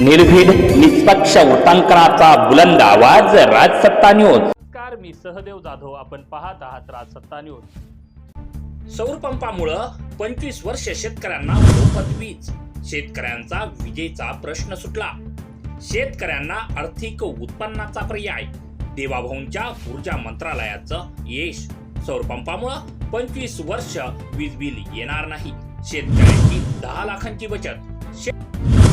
निर्भीड निष्पक्ष उटांकनाचा बुलंद आवाज राजसत्ता न्यूज. नमस्कार मी सहदेव जाधव. आपण पाहत आहात राजसत्ता न्यूज. सौर पंपामुळं पंचवीस वर्ष शेतकऱ्यांना मोफत वीज. शेतकऱ्यांचा विजेचा प्रश्न सुटला. शेतकऱ्यांना आर्थिक उत्पन्नाचा पर्याय. देवाभाऊंच्या ऊर्जा मंत्रालयाचं यश. सौर पंपामुळं पंचवीस वर्ष वीज बिल येणार नाही. शेतकऱ्यांची दहा लाखांची बचत.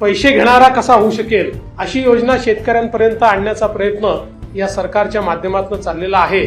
पैसे घेणारा कसा होऊ शकेल अशी योजना शेतकऱ्यांपर्यंत आणण्याचा प्रयत्न या सरकारच्या माध्यमातून चाललेला आहे.